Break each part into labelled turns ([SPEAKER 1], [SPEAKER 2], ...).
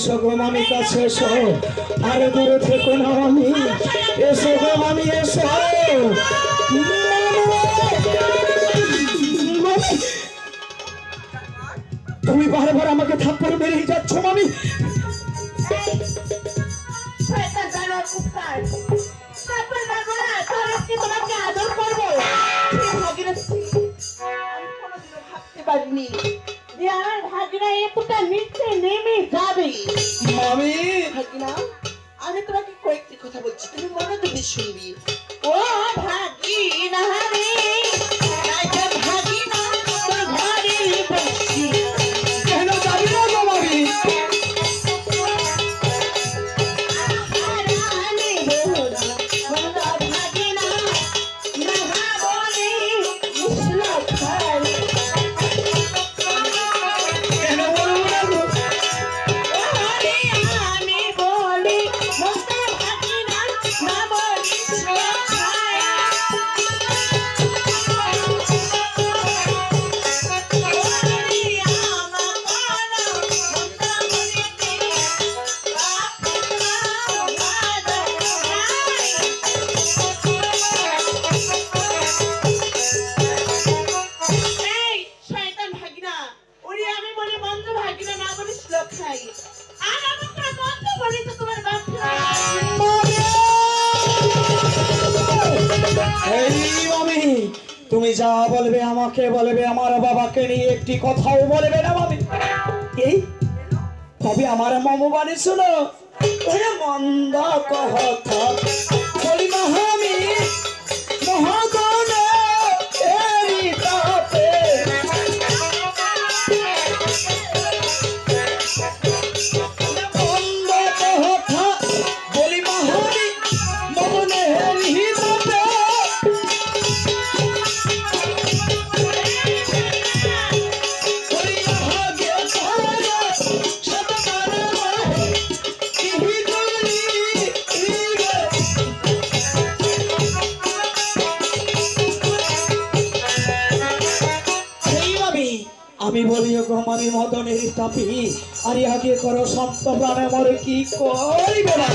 [SPEAKER 1] এসো কাছে এসো। আরে দূরে থেকো না মামি। এসো গো এসো। তুমি বারবার আমাকে থাপ্পড় মেরেই যাচ্ছ মামি।
[SPEAKER 2] তোমাকে আদর করব। ভাগিনা এতটা নিচে নেমে যাবে।
[SPEAKER 1] মামি!
[SPEAKER 2] ভাগিনা আমি তোমাকে কয়েকটি কথা বলছি তুমি মনোযোগে শুনবি। ও ভাগিনা রে! শ্লোক আর
[SPEAKER 1] তুমি যা বলবে আমাকে বলবে, আমার বাবাকে নিয়ে একটি কথাও বলবে না মামি। এই তবে আমার মামু বাড়ি শুনো। মন্দ কথা। আমি আমি বলি গো মামি মদনের তাপি, আর ইহাকে করো সন্ত প্রাণে মরে কি করিবে না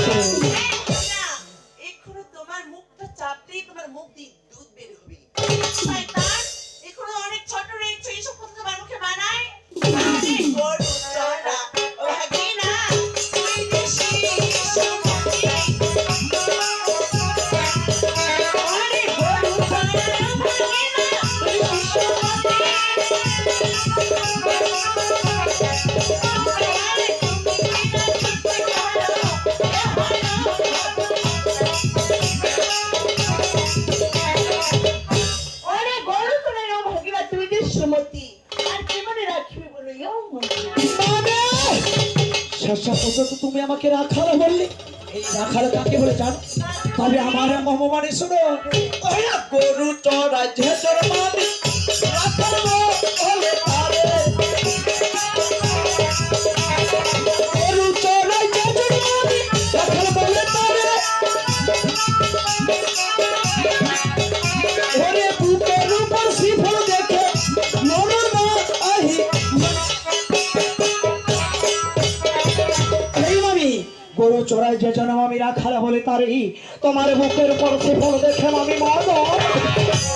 [SPEAKER 1] শেষা তুমি আমাকে রাখাল বললে। এই রাখাল কাকে বলে চান তবে আমার মহমানি শোনো গরু তো ঝেঁচর মামি গরু চড়াই যে জন আমি রাখালা বলে তারই তোমার বুকের উপর সে দেখে আমি মদ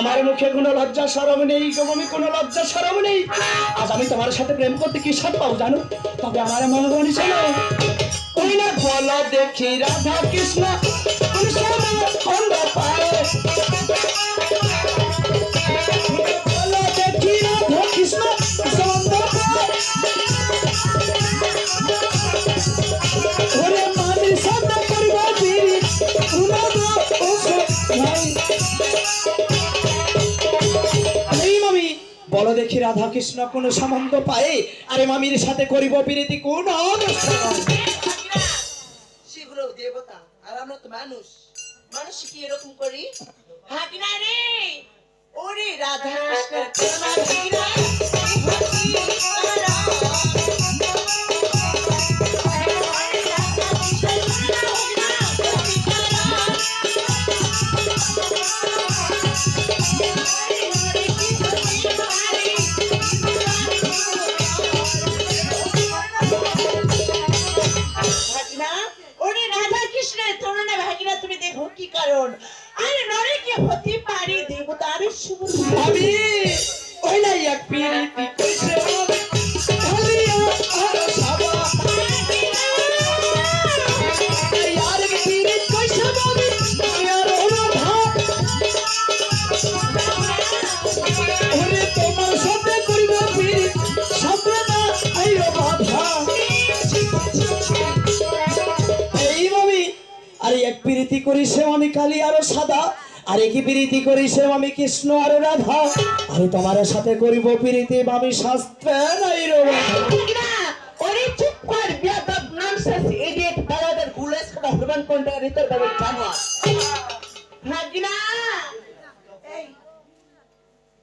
[SPEAKER 2] আমার
[SPEAKER 1] মুখে কোনো লজ্জা সরম নেই মামি কোনো লজ্জা সরম নেই। আজ আমি তোমার সাথে প্রেম করতে কি সাথ পাবো জানো? তবে আমার মঙ্গনি শোনো ওই না বলো দেখি রাধা কৃষ্ণ, কোন সময় বলো দেখি রাধা কৃষ্ণ কোন সম্বন্ধ পায়? আরে মামির সাথে করিব প্রীতি কোন
[SPEAKER 2] সেগুলো দেবতা, আর মানুষ। মানুষ কি এরকম করি? হাগনা রে। ওরে রাধা কৃষ্ণের কি কারণ? আরে নরে কি হতে পারে দেবতার শুভ
[SPEAKER 1] আমি ওই এক প্রীতি প্রীতি করিছে আমি কালী আরও সাদা আর কি প্রীতি করিছে আমি কৃষ্ণ আর রাধা? আমি তোমার সাথে করিব প্রীতি আমি শাস্ত্রে নাই
[SPEAKER 2] কর করা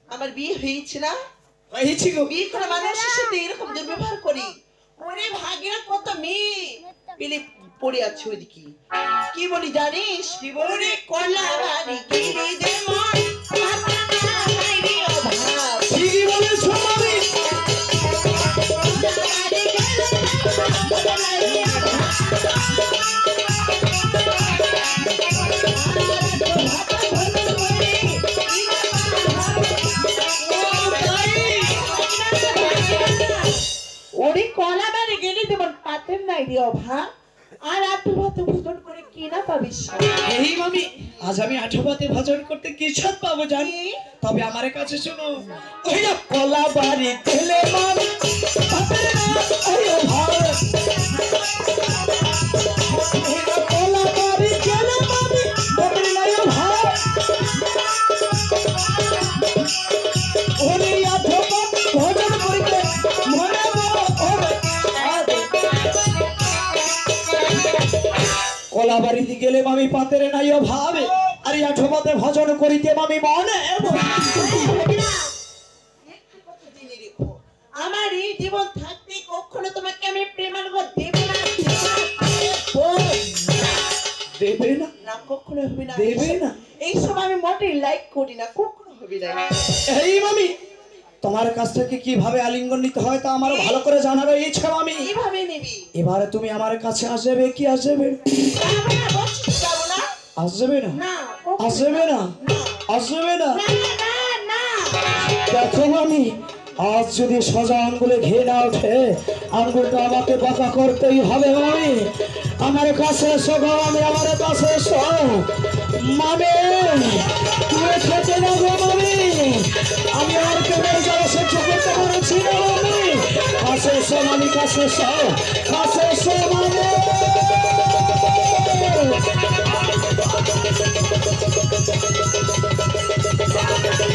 [SPEAKER 2] আমার বিয়ে হয়েছে না? বিয়ে করা মানুষের সাথে এরকম দুর্ব্যবহার করি। ওরে মেয়ে পেলে পড়ে আছে ওইদিকে কি বলি জানিস? কি বলি কলা বাড়ি গিরি দে মন। ভাবনা
[SPEAKER 1] আজ আমি আঠোবাতে ভজন করতে কি ছাদ পাবো জানি। তবে আমার কাছে শুনো কলা বাড়ি তেলে বাড়িতে গেলে মামি পাতেরে নাইও ভাবে আর আঠোপাতে ভজন করিতে মামি মনে।
[SPEAKER 2] আমার এই জীবন থাকতে কখনো তোমাকে আমি দেব না। দেবে না
[SPEAKER 1] না
[SPEAKER 2] কখনো হবে না
[SPEAKER 1] দেবে না?
[SPEAKER 2] এইসব আমি মোটেই লাইক করি না কখনো হবে না
[SPEAKER 1] এই মামি তোমার কাছ থেকে কীভাবে আলিঙ্গন নিতে হয় তা আমার ভালো করে জানার ইচ্ছা মামি
[SPEAKER 2] এইভাবে নিবি।
[SPEAKER 1] এবারে তুমি আমার কাছে আসবে কি আসবে? আসবে না? আসবে না? আসবে না? দেখো মামি আজ যদি সোজা আঙ্গুলে ঘিরে না ওঠে আঙ্গুলটা আমাকে বাঁকা করতেই হবে মামি আমার কাছে এসো আমি আমার কাছে এসো। মামি আমি আর কেবল যারা সহ্য করতে পেরেছি না আমি কাছে সমানি কাছে সহ কাছে সমানে Thank you.